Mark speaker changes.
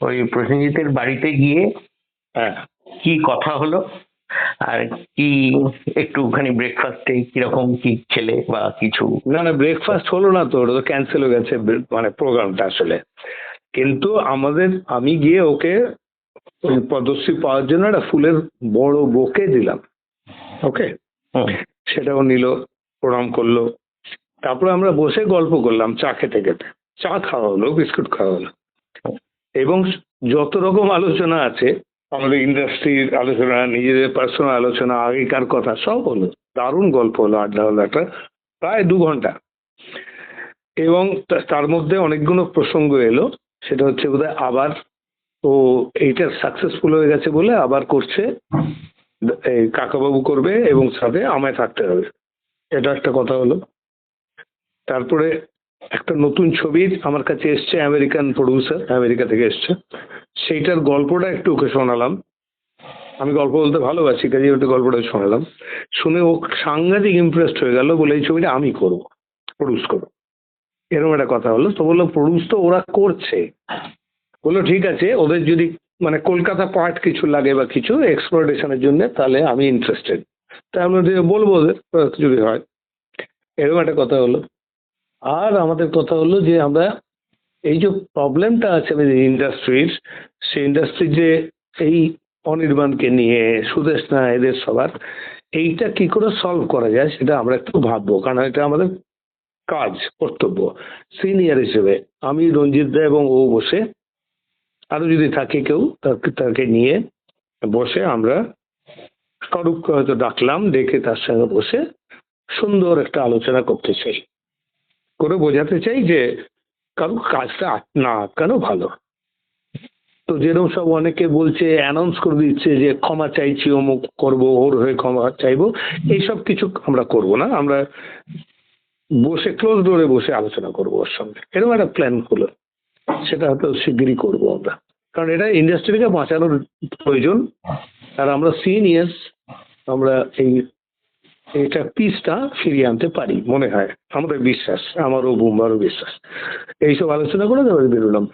Speaker 1: ওই প্রসেনজিতের বাড়িতে গিয়ে
Speaker 2: হ্যাঁ।
Speaker 1: কি কথা হলো? আর কি একটুখানি ব্রেকফাস্টে কীরকম কি খেলে বা কিছু?
Speaker 2: না না ব্রেকফাস্ট হলো না তো ওটা তো ক্যান্সেল হয়ে গেছে মানে প্রোগ্রামটা আসলে। কিন্তু আমাদের আমি গিয়ে ওকে ওই পদ্মশ্রী পাওয়ার জন্য একটা ফুলের বড় বোকে দিলাম ওকে সেটাও নিল প্রণাম করল। তারপরে আমরা বসে গল্প করলাম চা খেতে খেতে। চা খাওয়া হলো বিস্কুট খাওয়া হলো। এবং যত রকম আলোচনা আছে, আমাদের ইন্ডাস্ট্রির আলোচনা, নিজেদের পার্সোনাল আলোচনা, আগেকার কথা, সব হলো, দারুণ গল্প হলো, আড্ডা হলো একটা, প্রায় দু ঘণ্টা। এবং তার মধ্যে অনেকগুলো প্রসঙ্গ এলো, সেটা হচ্ছে বোধহয় আবার, ও এইটা সাকসেসফুল হয়ে গেছে বলে আবার করছে কাকাবাবু করবে এবং সাথে আমায় থাকতে হবে। এটা একটা কথা হলো। তারপরে একটা নতুন ছবি আমার কাছে এসছে আমেরিকান প্রডিউসার আমেরিকা থেকে এসছে। সেইটার গল্পটা একটু ওকে শোনালাম। আমি গল্প বলতে ভালোবাসি কাজে ওটা গল্পটা শোনালাম। শুনে ও সাংঘাতিক ইমপ্রেসড হয়ে গেল, বলে এই ছবিটা আমি করব প্রডিউস করব। এরকম একটা কথা হলো। তো বলল প্রডিউস তো ওরা করছে। বলল, ঠিক আছে, ওদের যদি মানে কলকাতা পার্ট কিছু লাগে বা কিছু এক্সপ্লোরেশনের জন্য, তাহলে আমি ইন্টারেস্টেড তাই আমরা বলব ওদের, যদি হয়। এরকম একটা কথা হলো। আর আমাদের কথা হলো যে আমরা এই যে প্রবলেমটা আছে আমাদের ইন্ডাস্ট্রির সেই ইন্ডাস্ট্রির যে এই অনির্বাণকে নিয়ে, সুদেশ না, এদের সবার, এইটা কি করে সলভ করা যায় সেটা আমরা একটু ভাববো। কারণ এটা আমাদের কাজ, কর্তব্য। সিনিয়র হিসেবে আমি রঞ্জিত দা এবং ও বসে, আরও যদি থাকে কেউ তাকে তাকে নিয়ে বসে আমরা কারুককে হয়তো ডাকলাম, ডেকে তার সঙ্গে বসে সুন্দর একটা আলোচনা করতে চাই। করে বোঝাতে চাই যে কারও কাজটা না আটকানো ভালো। তো যেরকম সব অনেকে বলছে অ্যানাউন্স করে দিচ্ছে যে ক্ষমা চাইছি, অমুক করব, ওর হয়ে ক্ষমা চাইব, এইসব কিছু আমরা করব না, আমরা বসে ক্লোজ ডোরে বসে আলোচনা করব ওর সঙ্গে। এরকম একটা প্ল্যান হলো। সেটা হয়তো শিগগিরই করব আমরা। কারণ এটা ইন্ডাস্ট্রিকে বাঁচানোর প্রয়োজন। আর আমরা সিনিয়র্স আমরা এই এটা পিসটা ফিরিয়ে আনতে পারি, মনে হয়। আমাদের বিশ্বাস, আমারও বুম্বারও বিশ্বাস। এইসব আলোচনা করে তারপরে বেরোলাম।